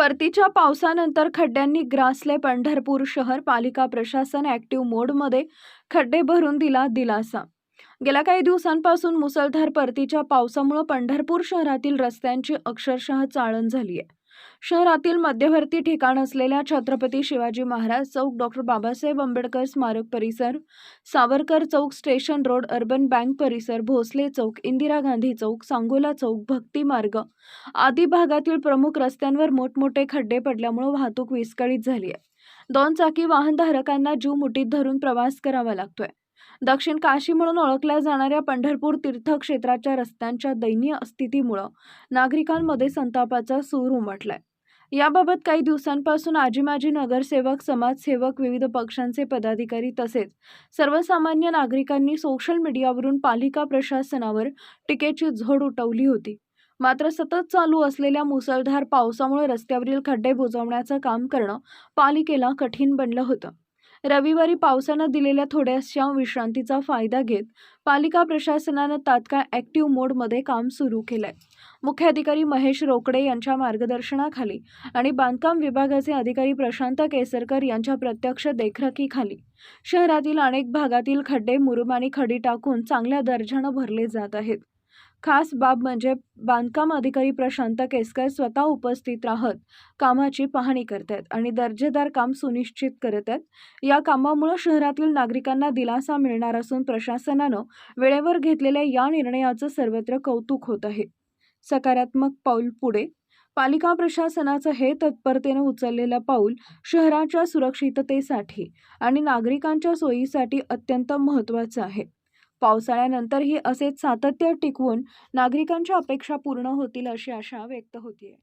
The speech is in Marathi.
परतीच्या पावसानंतर खड्ड्यांनी ग्रासले पंढरपूर शहर पालिका प्रशासन ॲक्टिव्ह मोडमध्ये खड्डे भरून दिला दिलासा. गेल्या काही दिवसांपासून मुसळधार परतीच्या पावसामुळं पंढरपूर शहरातील रस्त्यांची अक्षरशः चाळण झाली आहे शहरातील मध्यवर्ती ठिकाण असलेल्या छत्रपती शिवाजी महाराज चौक डॉक्टर बाबासाहेब आंबेडकर स्मारक परिसर सावरकर चौक स्टेशन रोड अर्बन बँक परिसर भोसले चौक इंदिरा गांधी चौक सांगोला चौक भक्ती मार्ग आदी भागातील प्रमुख रस्त्यांवर मोठमोठे खड्डे पडल्यामुळे वाहतूक विस्कळीत झाली आहे. दोन चाकी वाहनधारकांना जीव मुठीत धरून प्रवास करावा लागतोय. दक्षिण काशी म्हणून ओळखल्या जाणाऱ्या पंढरपूर तीर्थक्षेत्राच्या रस्त्यांच्या दयनीय स्थितीमुळं नागरिकांमध्ये संतापाचा सूर उमटलाय. याबाबत काही दिवसांपासून आजी माजी नगरसेवक समाजसेवक विविध पक्षांचे पदाधिकारी तसेच सर्वसामान्य नागरिकांनी सोशल मीडियावरून पालिका प्रशासनावर टीकेची झोड उठवली होती. मात्र सतत चालू असलेल्या मुसळधार पावसामुळे रस्त्यावरील खड्डे बुजवण्याचं काम करणं पालिकेला कठीण बनलं होतं. रविवारी पावसानं दिलेल्या थोड्याशा विश्रांतीचा फायदा घेत पालिका प्रशासनानं तात्काळ ॲक्टिव्ह मोडमध्ये काम सुरू केलंय. मुख्याधिकारी महेश रोकडे यांच्या मार्गदर्शनाखाली आणि बांधकाम विभागाचे अधिकारी प्रशांत केसरकर यांच्या प्रत्यक्ष देखरेखीखाली शहरातील अनेक भागातील खड्डे मुरुम आणि खडी टाकून चांगल्या दर्जानं भरले जात आहेत. खास बाब म्हणजे बांधकाम अधिकारी प्रशांत केसकर स्वतः उपस्थित राहत कामाची पाहणी करतायत आणि दर्जेदार काम सुनिश्चित करत आहेत या कामामुळे शहरातील नागरिकांना दिलासा मिळणार असून प्रशासनानं वेळेवर घेतलेल्या या निर्णयाचं सर्वत्र कौतुक होत आहे. सकारात्मक पाऊल पुढे. पालिका प्रशासनाचं हे तत्परतेनं उचललेलं पाऊल शहराच्या सुरक्षिततेसाठी आणि नागरिकांच्या सोयीसाठी अत्यंत महत्त्वाचं आहे. पावसाळ्यानंतरही असेच सातत्य टिकवून नागरिकांच्या अपेक्षा पूर्ण होतील अशी आशा व्यक्त होतीये.